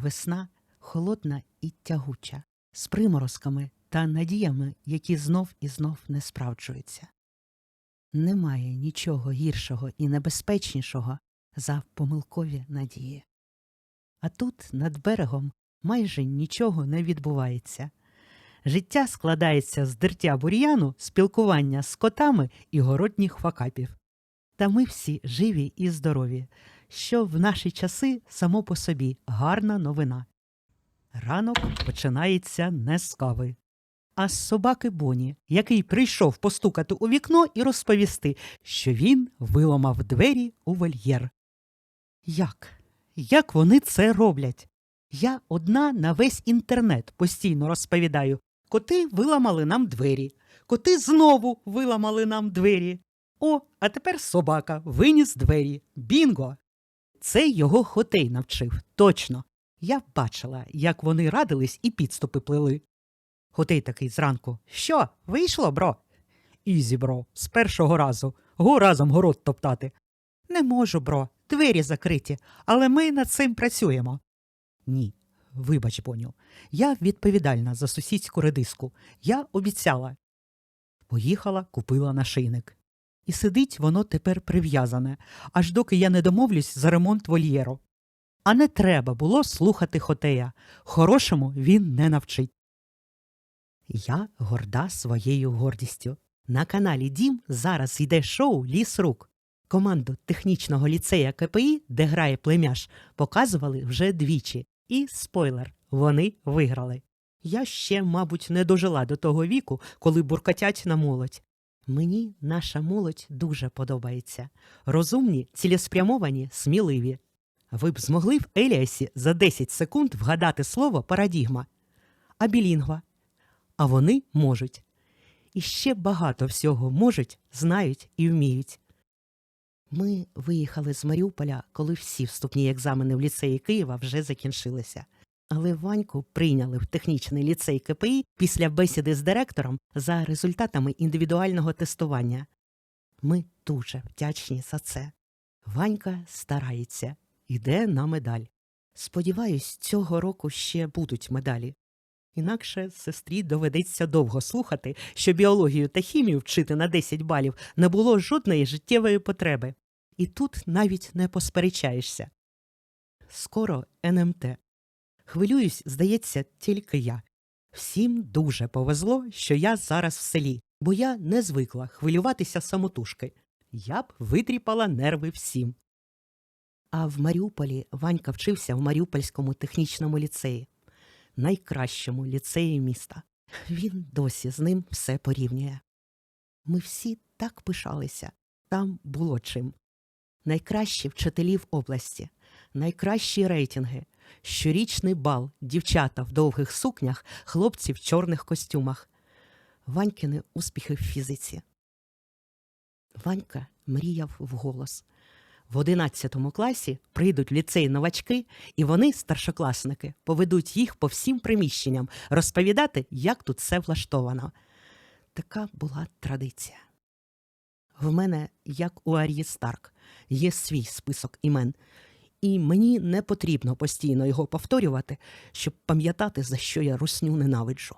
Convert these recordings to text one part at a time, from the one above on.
весна холодна і тягуча, з приморозками та надіями, які знов і знов не справджуються. Немає нічого гіршого і небезпечнішого за помилкові надії. А тут, над берегом, майже нічого не відбувається. Життя складається з дертя бур'яну, спілкування з котами і городніх факапів. Та ми всі живі і здорові, що в наші часи само по собі гарна новина. Ранок починається не з кави, а з собаки Боні, який прийшов постукати у вікно і розповісти, що він виламав двері у вольєр. Як? Як вони це роблять? Я одна на весь інтернет постійно розповідаю. Коти виламали нам двері, коти знову виламали нам двері. О, а тепер собака виніс двері. Бінго! Це його хотей навчив, точно. Я бачила, як вони радились і підступи плели. Хотей такий зранку. Що, вийшло, бро? Ізі, бро, з першого разу. Го разом город топтати. Не можу, бро, двері закриті, але ми над цим працюємо. Ні, вибач, Боню, я відповідальна за сусідську редиску. Я обіцяла. Поїхала, купила нашийник. І сидить воно тепер прив'язане, аж доки я не домовлюсь за ремонт вольєру. А не треба було слухати Хотея. Хорошому він не навчить. Я горда своєю гордістю. На каналі Дім зараз йде шоу Ліс рук. Команду технічного ліцея КПІ, де грає племяш, показували вже двічі. І спойлер, вони виграли. Я ще, мабуть, не дожила до того віку, коли буркотять на молодь. Мені наша молодь дуже подобається. Розумні, цілеспрямовані, сміливі. Ви б змогли в Еліасі за 10 секунд вгадати слово парадігма. А білінгва. А вони можуть. І ще багато всього можуть, знають і вміють. Ми виїхали з Маріуполя, коли всі вступні екзамени в ліцеї Києва вже закінчилися. Але Ваньку прийняли в технічний ліцей КПІ після бесіди з директором за результатами індивідуального тестування. Ми дуже вдячні за це. Ванька старається, іде на медаль. Сподіваюсь, цього року ще будуть медалі. Інакше сестрі доведеться довго слухати, що біологію та хімію вчити на 10 балів не було жодної життєвої потреби. І тут навіть не посперечаєшся. Скоро НМТ. Хвилююсь, здається, тільки я. Всім дуже повезло, що я зараз в селі, бо я не звикла хвилюватися самотужки. Я б витріпала нерви всім. А в Маріуполі Ванька вчився в Маріупольському технічному ліцеї, найкращому ліцеї міста. Він досі з ним все порівнює. Ми всі так пишалися, там було чим. Найкращі вчителі в області, найкращі рейтинги, щорічний бал, дівчата в довгих сукнях, хлопці в чорних костюмах. Ванькини успіхи в фізиці. Ванька мріяв вголос. В одинадцятому класі прийдуть ліцей новачки, і вони, старшокласники, поведуть їх по всім приміщенням розповідати, як тут все влаштовано. Така була традиція. В мене, як у Арії Старк, є свій список імен, і мені не потрібно постійно його повторювати, щоб пам'ятати, за що я русню ненавиджу.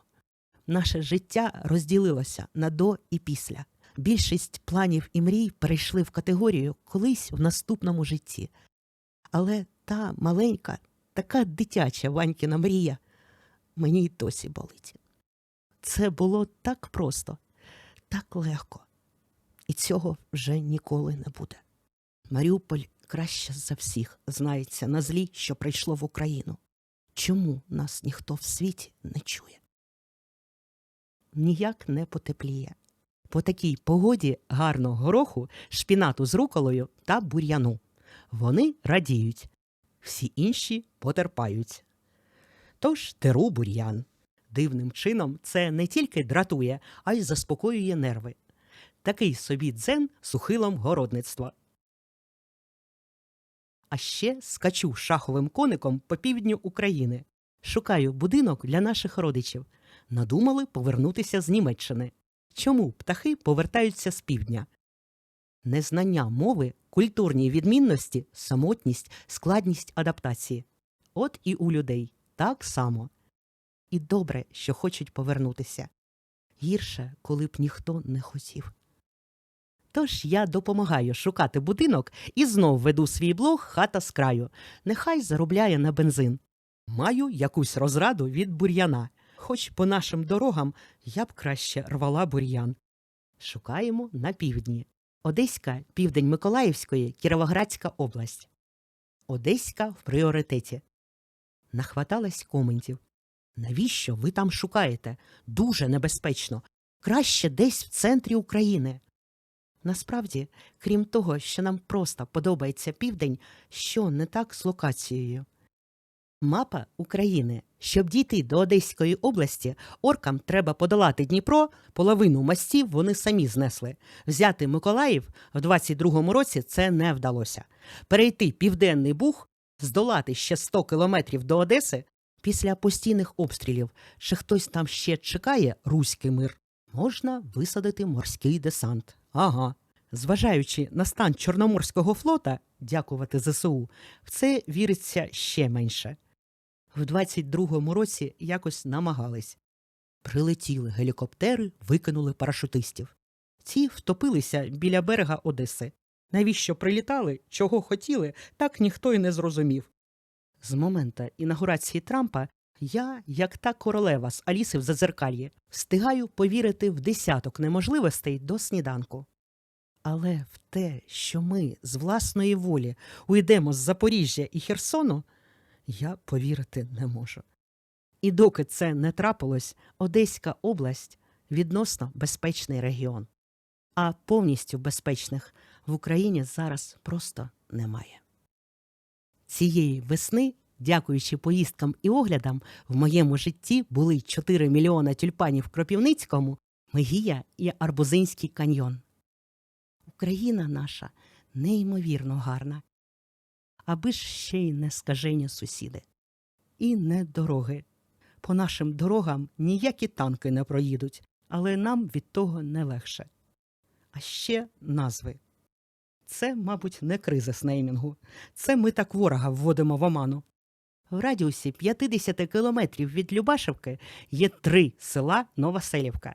Наше життя розділилося на до і після. Більшість планів і мрій перейшли в категорію колись в наступному житті. Але та маленька, така дитяча Ванькіна мрія мені й досі болить. Це було так просто, так легко, і цього вже ніколи не буде. Маріуполь краще за всіх знається на злі, що прийшло в Україну. Чому нас ніхто в світі не чує? Ніяк не потепліє. По такій погоді гарно гороху, шпінату з руколою та бур'яну. Вони радіють, всі інші потерпають. Тож теру бур'ян. Дивним чином це не тільки дратує, а й заспокоює нерви. Такий собі дзен з ухилом городництва. А ще скачу шаховим коником по півдню України. Шукаю будинок для наших родичів. Надумали повернутися з Німеччини. Чому птахи повертаються з півдня? Незнання мови, культурні відмінності, самотність, складність адаптації. От і у людей так само. І добре, що хочуть повернутися. Гірше, коли б ніхто не хотів. Тож я допомагаю шукати будинок і знов веду свій блог хата з краю. Нехай заробляє на бензин. Маю якусь розраду від бур'яна, хоч по нашим дорогам я б краще рвала бур'ян. Шукаємо на півдні. Одеська, південь Миколаївської, Кіровоградська область. Одеська в пріоритеті. Нахваталась коментів. Навіщо ви там шукаєте? Дуже небезпечно. Краще десь в центрі України. Насправді, крім того, що нам просто подобається південь, що не так з локацією. Мапа України. Щоб дійти до Одеської області, оркам треба подолати Дніпро, половину мостів вони самі знесли. Взяти Миколаїв в 22-му році це не вдалося. Перейти Південний Буг, здолати ще 100 кілометрів до Одеси після постійних обстрілів. Чи хтось там ще чекає руський мир? Можна висадити морський десант. Ага. Зважаючи на стан Чорноморського флота, дякувати ЗСУ, в це віриться ще менше. В 22-му році якось намагались. Прилетіли гелікоптери, викинули парашутистів. Ці втопилися біля берега Одеси. Навіщо прилітали, чого хотіли, так ніхто й не зрозумів. З момента інаугурації Трампа я, як та королева з Аліси в Зазеркальї, встигаю повірити в десяток неможливостей до сніданку. Але в те, що ми з власної волі уйдемо з Запоріжжя і Херсону, я повірити не можу. І доки це не трапилось, Одеська область відносно безпечний регіон. А повністю безпечних в Україні зараз просто немає. Цієї весни, дякуючи поїздкам і оглядам, в моєму житті були 4 мільйона тюльпанів в Кропівницькому, Мегія і Арбузинський каньйон. Україна наша неймовірно гарна. Аби ж ще й не скажені сусіди. І не дороги. По нашим дорогам ніякі танки не проїдуть, але нам від того не легше. А ще назви. Це, мабуть, не кризис неймінгу. Це ми так ворога вводимо в оману. В радіусі 50 кілометрів від Любашевки є три села Новоселівка.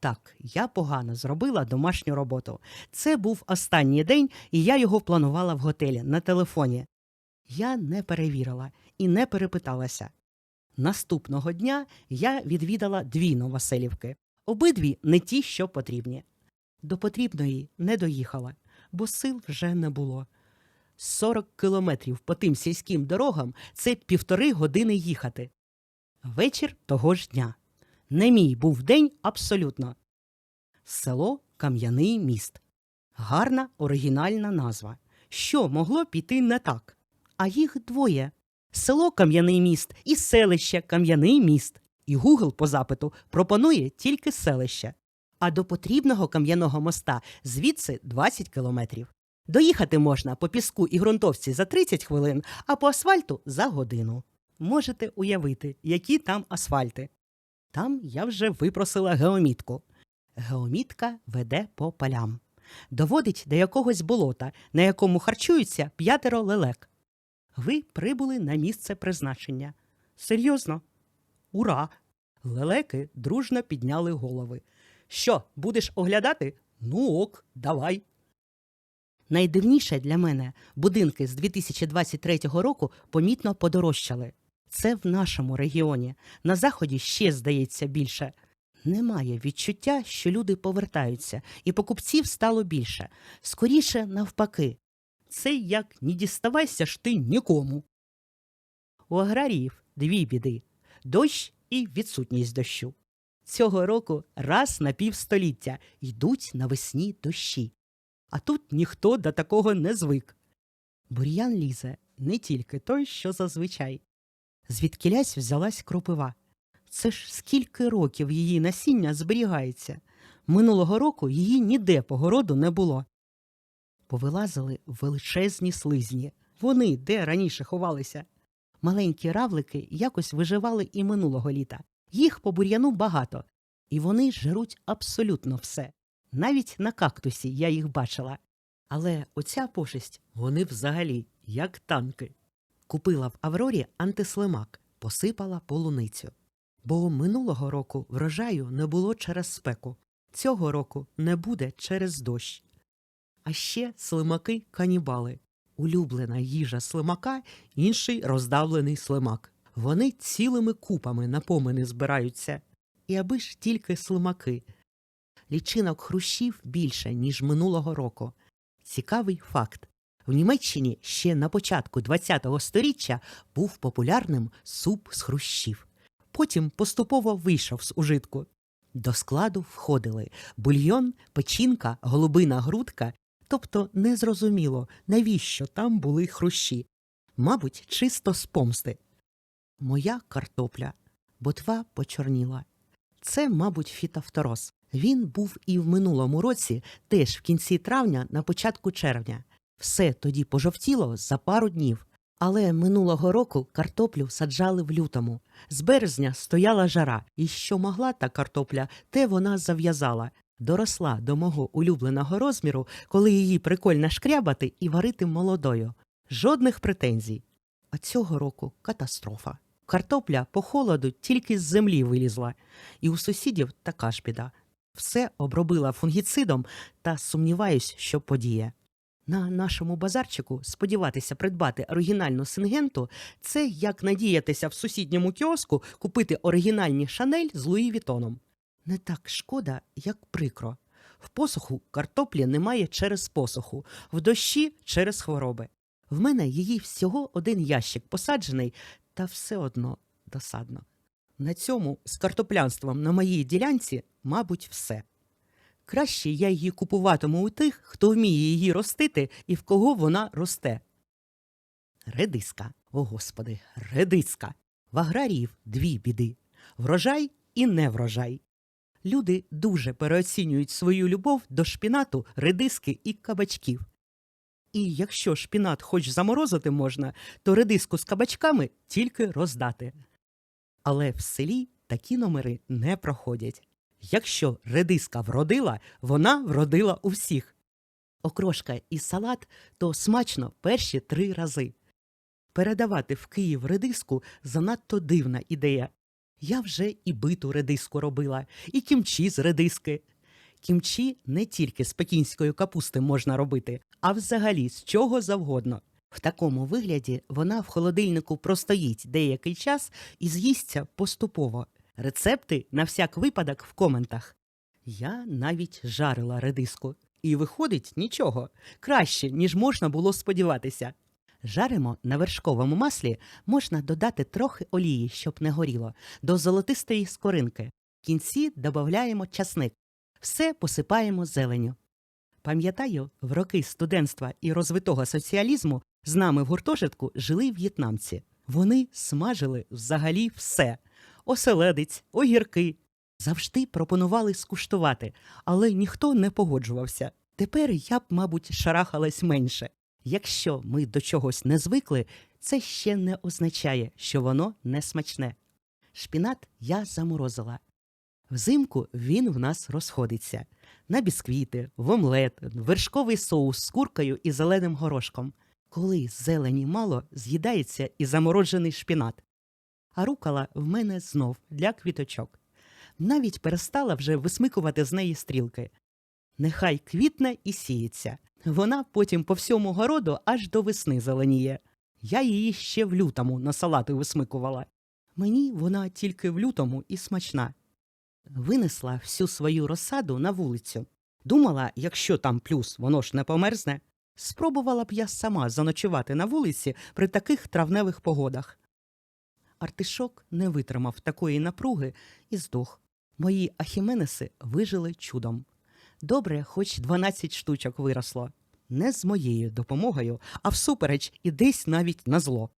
Так, я погано зробила домашню роботу. Це був останній день, і я його планувала в готелі на телефоні. Я не перевірила і не перепиталася. Наступного дня я відвідала дві Новоселівки. Обидві не ті, що потрібні. До потрібної не доїхала, бо сил вже не було. 40 кілометрів по тим сільським дорогам це півтори години їхати. Вечір того ж дня. Не мій був день абсолютно. Село Кам'яний міст. Гарна оригінальна назва. Що могло піти не так? А їх двоє: село Кам'яний міст і селище Кам'яний міст. І Гугл по запиту пропонує тільки селище. А до потрібного кам'яного моста звідси 20 кілометрів. Доїхати можна по піску і ґрунтовці за 30 хвилин, а по асфальту за годину. Можете уявити, які там асфальти. Там я вже випросила геомітку. Геомітка веде по полям. Доводить до якогось болота, на якому харчуються п'ятеро лелек. Ви прибули на місце призначення. Серйозно? Ура! Лелеки дружно підняли голови. Що, будеш оглядати? Ну ок, давай. Найдивніше для мене будинки з 2023 року помітно подорожчали. Це в нашому регіоні. На заході ще здається більше. Немає відчуття, що люди повертаються, і покупців стало більше. Скоріше навпаки. Це як не діставайся ж ти нікому. У аграріїв дві біди дощ і відсутність дощу. Цього року раз на півстоліття йдуть навесні дощі. А тут ніхто до такого не звик. Бур'ян лізе не тільки той, що зазвичай. Звідкілясь взялась кропива. Це ж скільки років її насіння зберігається. Минулого року її ніде по городу не було. Повилазили величезні слизні. Вони де раніше ховалися. Маленькі равлики якось виживали і минулого літа. Їх по бур'яну багато, і вони жруть абсолютно все. Навіть на кактусі я їх бачила. Але оця пошесть вони взагалі як танки. Купила в Аврорі антислимак, посипала полуницю. Бо минулого року врожаю не було через спеку, цього року не буде через дощ. А ще слимаки канібали. Улюблена їжа слимака, інший роздавлений слимак. Вони цілими купами на помини збираються. І аби ж тільки слимаки. Лічинок хрущів більше, ніж минулого року. Цікавий факт. В Німеччині ще на початку ХХ століття був популярним суп з хрущів. Потім поступово вийшов з ужитку. До складу входили бульйон, печінка, голубина грудка, тобто незрозуміло, навіщо там були хрущі. Мабуть, чисто з помсти. Моя картопля. Ботва почорніла. Це, мабуть, фітофтороз. Він був і в минулому році, теж в кінці травня, на початку червня. Все тоді пожовтіло за пару днів. Але минулого року картоплю саджали в лютому. З березня стояла жара, і що могла та картопля, те вона зав'язала. Доросла до мого улюбленого розміру, коли її прикольно шкрябати і варити молодою. Жодних претензій. А цього року катастрофа. Картопля по холоду тільки з землі вилізла, і у сусідів така ж біда. Все обробила фунгіцидом та сумніваюсь, що подіє. На нашому базарчику сподіватися придбати оригінальну сингенту – це як надіятися в сусідньому кіоску купити оригінальні шанель з Луї Вітоном. Не так шкода, як прикро. В посуху картоплі немає через посуху, в дощі через хвороби. В мене її всього один ящик посаджений, та все одно досадно. На цьому з картоплянством на моїй ділянці, мабуть, все. Краще я її купуватиму у тих, хто вміє її ростити і в кого вона росте. Редиска, о господи, редиска. В аграріїв дві біди врожай і неврожай. Люди дуже переоцінюють свою любов до шпінату, редиски і кабачків. І якщо шпінат хоч заморозити можна, то редиску з кабачками тільки роздати. Але в селі такі номери не проходять. Якщо редиска вродила, вона вродила у всіх. Окрошка і салат то смачно перші три рази. Передавати в Київ редиску занадто дивна ідея. Я вже і биту редиску робила, і кімчі з редиски. Кімчі не тільки з пекінської капусти можна робити, а взагалі з чого завгодно. В такому вигляді вона в холодильнику простоїть деякий час і з'їсться поступово. Рецепти на всяк випадок в коментах. Я навіть жарила редиску. І виходить нічого краще, ніж можна було сподіватися. Жаримо на вершковому маслі можна додати трохи олії, щоб не горіло, до золотистої скоринки. В кінці додаємо часник. Все посипаємо зеленю. Пам'ятаю, в роки студентства і розвитого соціалізму з нами в гуртожитку жили в'єтнамці. Вони смажили взагалі все оселедець, огірки. Завжди пропонували скуштувати, але ніхто не погоджувався. Тепер я б, мабуть, шарахалась менше. Якщо ми до чогось не звикли, це ще не означає, що воно не смачне. Шпінат я заморозила. Взимку він в нас розходиться на бісквіти, в омлет, вершковий соус з куркою і зеленим горошком. Коли зелені мало, з'їдається і заморожений шпінат. А рукала в мене знов для квіточок. Навіть перестала вже висмикувати з неї стрілки. Нехай квітне і сіється. Вона потім по всьому городу аж до весни зеленіє. Я її ще в лютому на салати висмикувала. Мені вона тільки в лютому і смачна. Винесла всю свою розсаду на вулицю. Думала, якщо там плюс, воно ж не померзне. Спробувала б я сама заночувати на вулиці при таких травневих погодах. Артишок не витримав такої напруги і здох. Мої ахіменеси вижили чудом. Добре, хоч 12 штучок виросло. Не з моєю допомогою, а всупереч і десь навіть на зло.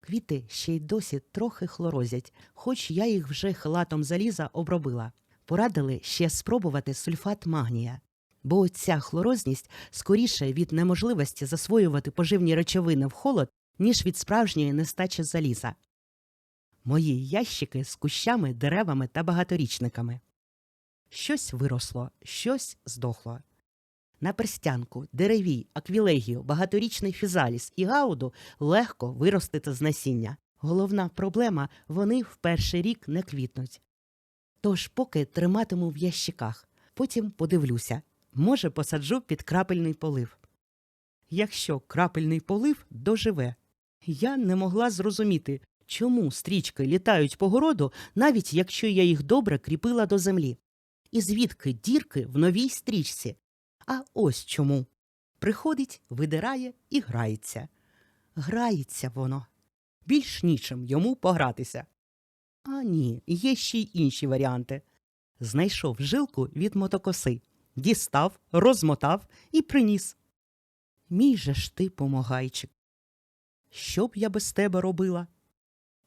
Квіти ще й досі трохи хлорозять, хоч я їх вже халатом заліза обробила. Порадили ще спробувати сульфат магнія. Бо ця хлорозність скоріше від неможливості засвоювати поживні речовини в холод, ніж від справжньої нестачі заліза. Мої ящики з кущами, деревами та багаторічниками. Щось виросло, щось здохло. На перстянку, деревій, аквілегію, багаторічний фізаліс і гауду легко виростити з насіння. Головна проблема вони в перший рік не квітнуть. Тож поки триматиму в ящиках, потім подивлюся. Може, посаджу під крапельний полив. Якщо крапельний полив доживе, я не могла зрозуміти, чому стрічки літають по городу, навіть якщо я їх добре кріпила до землі. І звідки дірки в новій стрічці? А ось чому. Приходить, видирає і грається. Грається воно. Більш нічим йому погратися. А ні, є ще й інші варіанти. Знайшов жилку від мотокоси, дістав, розмотав і приніс. Мій же ж ти помагайчик. Що б я без тебе робила?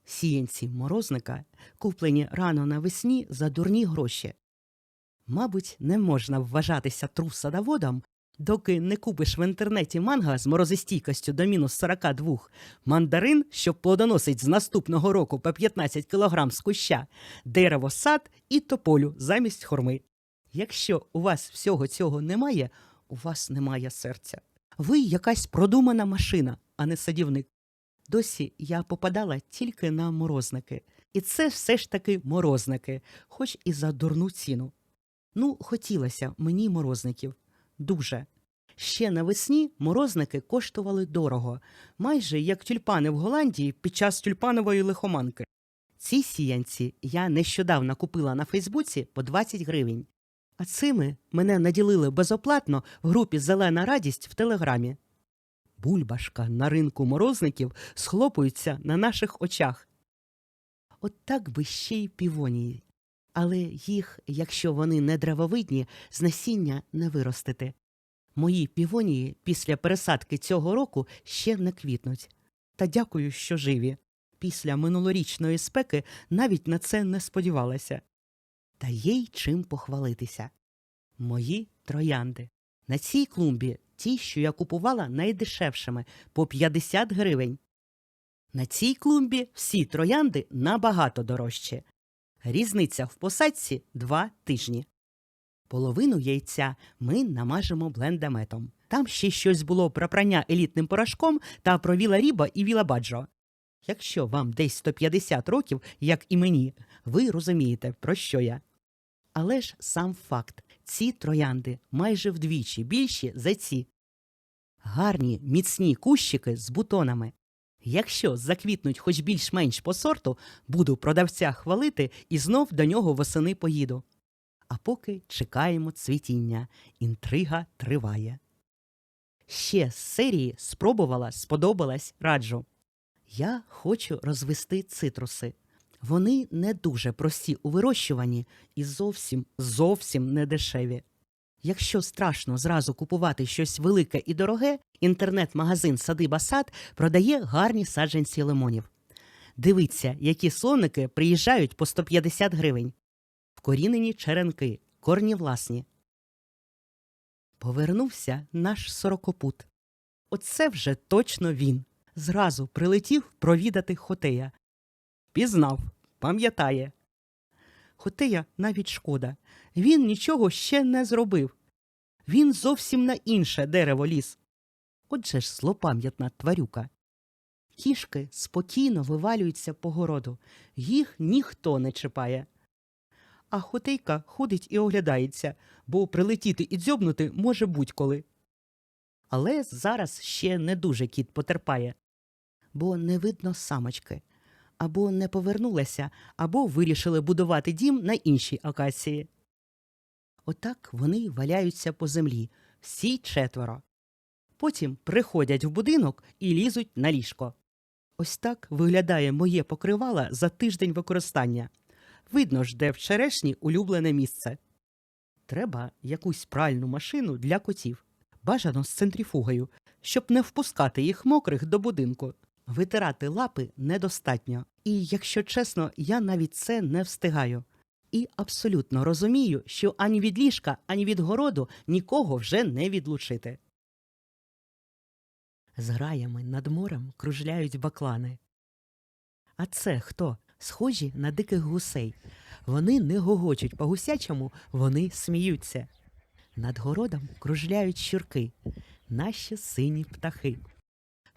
Сіянці морозника, куплені рано навесні за дурні гроші. Мабуть, не можна вважатися трус-садоводом, доки не купиш в інтернеті манга з морозостійкістю до мінус 42, мандарин, що плодоносить з наступного року по 15 кг з куща, дерево сад і тополю замість хурми. Якщо у вас всього цього немає, у вас немає серця. Ви якась продумана машина, а не садівник. Досі я попадала тільки на морозники. І це все ж таки морозники, хоч і за дурну ціну. Ну, хотілося мені морозників. Дуже. Ще навесні морозники коштували дорого, майже як тюльпани в Голландії під час тюльпанової лихоманки. Ці сіянці я нещодавно купила на Фейсбуці по 20 гривень. А цими мене наділили безоплатно в групі Зелена радість в телеграмі. Бульбашка на ринку морозників схлопується на наших очах. От так би ще й півонії. Але їх, якщо вони не древовидні, з насіння не виростити. Мої півонії після пересадки цього року ще не квітнуть. Та дякую, що живі. Після минулорічної спеки навіть на це не сподівалася. Та є й чим похвалитися. Мої троянди. На цій клумбі ті, що я купувала найдешевшими по 50 гривень. На цій клумбі всі троянди набагато дорожчі. Різниця в посадці два тижні. Половину яйця ми намажемо блендеметом. Там ще щось було про прання елітним порошком та про віла ріба і віла баджо. Якщо вам десь 150 років, як і мені, ви розумієте, про що я. Але ж сам факт ці троянди майже вдвічі більші за ці. Гарні міцні кущики з бутонами. Якщо заквітнуть хоч більш-менш по сорту, буду продавця хвалити і знов до нього восени поїду. А поки чекаємо цвітіння, інтрига триває. Ще з серії спробувала, сподобалась, раджу. Я хочу розвести цитруси. Вони не дуже прості у вирощуванні і зовсім, зовсім не дешеві. Якщо страшно зразу купувати щось велике і дороге, інтернет-магазин Садиба Сад продає гарні саджанці лимонів. Дивіться, які слоники приїжджають по 150 гривень. Вкорінені черенки, корні власні. Повернувся наш сорокопут. Оце вже точно він. Зразу прилетів провідати Хотея. Пізнав, пам'ятає. Хотея навіть шкода. Він нічого ще не зробив. Він зовсім на інше дерево ліз. Отже ж злопам'ятна тварюка. Кішки спокійно вивалюються по городу, їх ніхто не чіпає. А хотейка ходить і оглядається, бо прилетіти і дзьобнути може будь-коли. Але зараз ще не дуже кіт потерпає, бо не видно самочки. Або не повернулася, або вирішили будувати дім на іншій акації. Отак вони валяються по землі, всі четверо. Потім приходять в будинок і лізуть на ліжко. Ось так виглядає моє покривало за тиждень використання. Видно ж, де в черешні улюблене місце. Треба якусь пральну машину для котів, бажано з центрифугою, щоб не впускати їх мокрих до будинку. Витирати лапи недостатньо. І, якщо чесно, я навіть це не встигаю. І абсолютно розумію, що ані від ліжка, ані від городу нікого вже не відлучити. З граями над морем кружляють баклани. А це хто? Схожі на диких гусей. Вони не гогочуть по гусячому, вони сміються. Над городом кружляють щурки, наші сині птахи.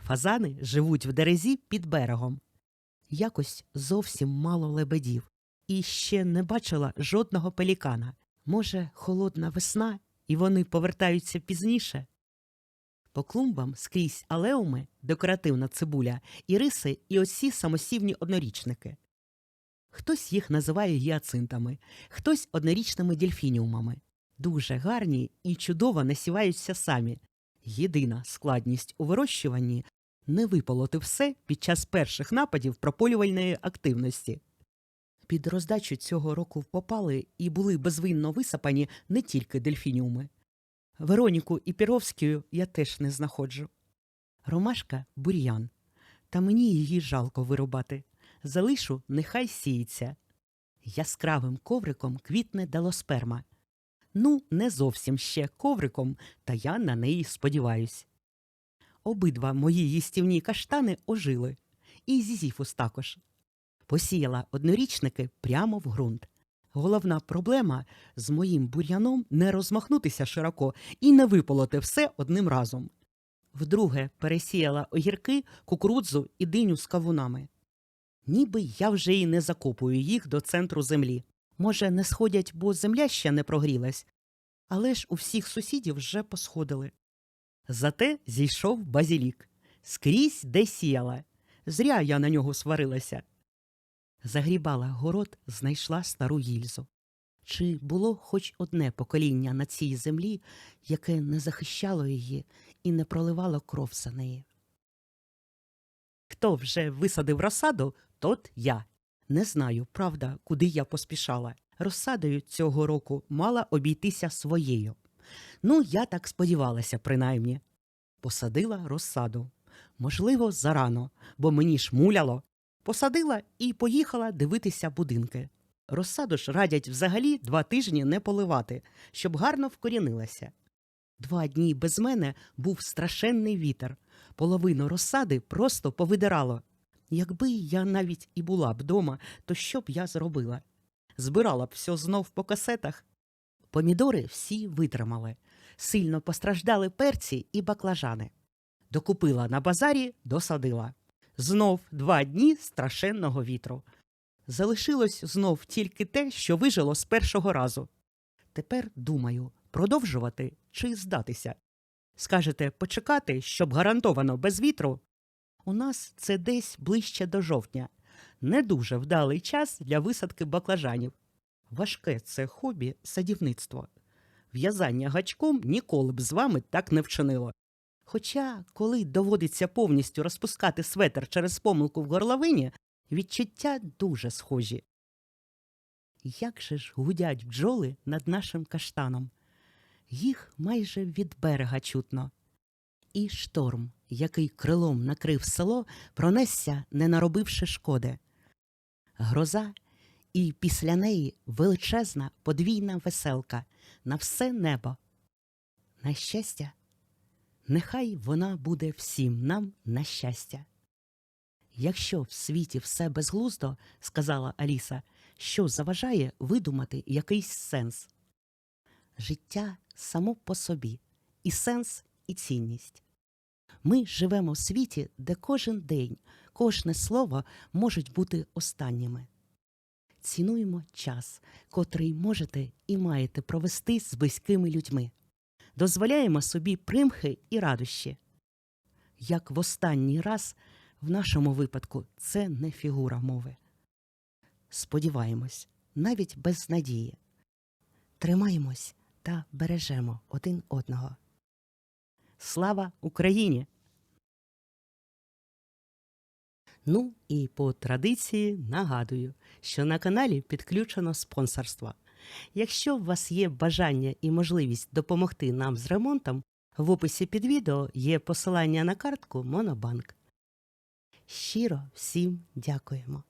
Фазани живуть в дерезі під берегом. Якось зовсім мало лебедів, і ще не бачила жодного пелікана. Може, холодна весна, і вони повертаються пізніше. По клумбам скрізь алеуми, декоративна цибуля, іриси і оці самосівні однорічники. Хтось їх називає гіацинтами, хтось однорічними дельфініумами. Дуже гарні і чудово насіваються самі. Єдина складність у вирощуванні не виполоти все під час перших нападів прополювальної активності. Під роздачу цього року попали і були безвинно висапані не тільки дельфініуми. Вероніку і Піровською я теж не знаходжу. Ромашка бур'ян, та мені її жалко вирубати. Залишу, нехай сіється. Яскравим ковриком квітне далосперма. Ну, не зовсім ще ковриком, та я на неї сподіваюсь. Обидва мої їстівні каштани ожили, і зізіфус також. Посіяла однорічники прямо в ґрунт. Головна проблема з моїм бур'яном не розмахнутися широко і не виполоти все одним разом. Вдруге пересіяла огірки, кукурудзу і диню з кавунами. Ніби я вже й не закопую їх до центру землі. Може, не сходять, бо земля ще не прогрілась, але ж у всіх сусідів вже посходили. Зате зійшов базілік. Скрізь де сіяла. Зря я на нього сварилася. Загрібала город, знайшла стару гільзу. Чи було хоч одне покоління на цій землі, яке не захищало її і не проливало кров за неї? Хто вже висадив розсаду, тот я. Не знаю, правда, куди я поспішала. Розсадою цього року мала обійтися своєю. Ну, я так сподівалася, принаймні. Посадила розсаду. Можливо, зарано, бо мені ж муляло. Посадила і поїхала дивитися будинки. Розсаду ж радять взагалі два тижні не поливати, щоб гарно вкорінилася. Два дні без мене був страшенний вітер. Половину розсади просто повидирало. Якби я навіть і була б дома, то що б я зробила? Збирала б все знов по касетах. Помідори всі витримали. Сильно постраждали перці і баклажани. Докупила на базарі, досадила. Знов два дні страшенного вітру. Залишилось знов тільки те, що вижило з першого разу. Тепер думаю, продовжувати чи здатися. Скажете, почекати, щоб гарантовано без вітру? У нас це десь ближче до жовтня. Не дуже вдалий час для висадки баклажанів. Важке це хобі садівництво. В'язання гачком ніколи б з вами так не вчинило. Хоча, коли доводиться повністю розпускати светр через помилку в горловині, відчуття дуже схожі. Як же ж гудять бджоли над нашим каштаном? Їх майже від берега чутно. І шторм, який крилом накрив село, пронесся, не наробивши шкоди. Гроза, і після неї величезна подвійна веселка на все небо. На щастя, нехай вона буде всім нам на щастя. Якщо в світі все безглуздо, сказала Аліса, що заважає видумати якийсь сенс. Життя само по собі, і сенс, і цінність. Ми живемо в світі, де кожен день, кожне слово можуть бути останніми. Цінуємо час, котрий можете і маєте провести з близькими людьми. Дозволяємо собі примхи і радощі. Як в останній раз, в нашому випадку це не фігура мови. Сподіваємось, навіть без надії. Тримаємось та бережемо один одного. Слава Україні! Ну і по традиції нагадую, що на каналі підключено спонсорство. Якщо у вас є бажання і можливість допомогти нам з ремонтом, в описі під відео є посилання на картку Монобанк. Щиро всім дякуємо.